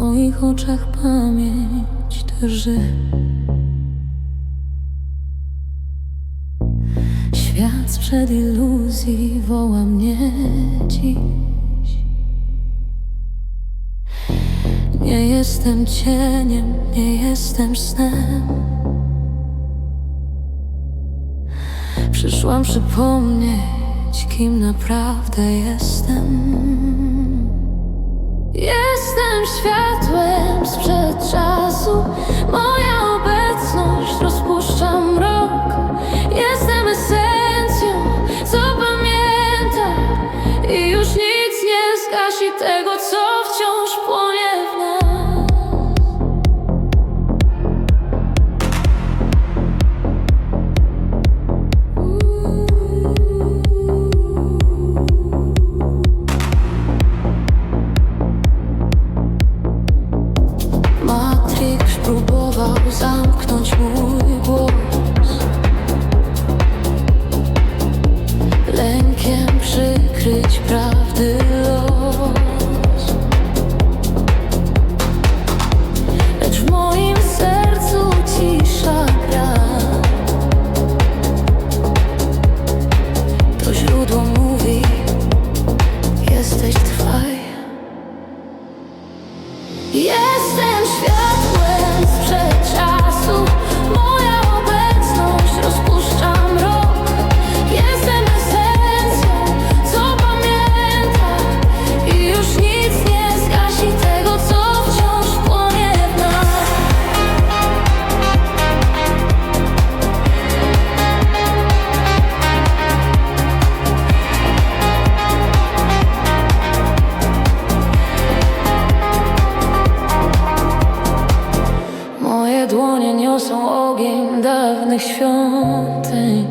moich oczach pamięć drży. Świat sprzed iluzji woła mnie dziś. Nie jestem cieniem, nie jestem snem. Przyszłam przypomnieć, kim naprawdę jestem. Jestem światłem sprzed czasu. Moja obecność rozpuszcza mrok. Jestem esencją, co pamięta. I już nic nie zgasi tego, co próbował zamknąć mój głos. Lękiem przykryć prawdy los. Lecz w moim sercu cisza gra. To źródło mówi Jesteś trwaj Jestem dłonie niosą ogień dawnych świątyń.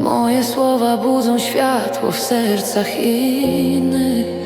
Moje słowa budzą światło w sercach innych.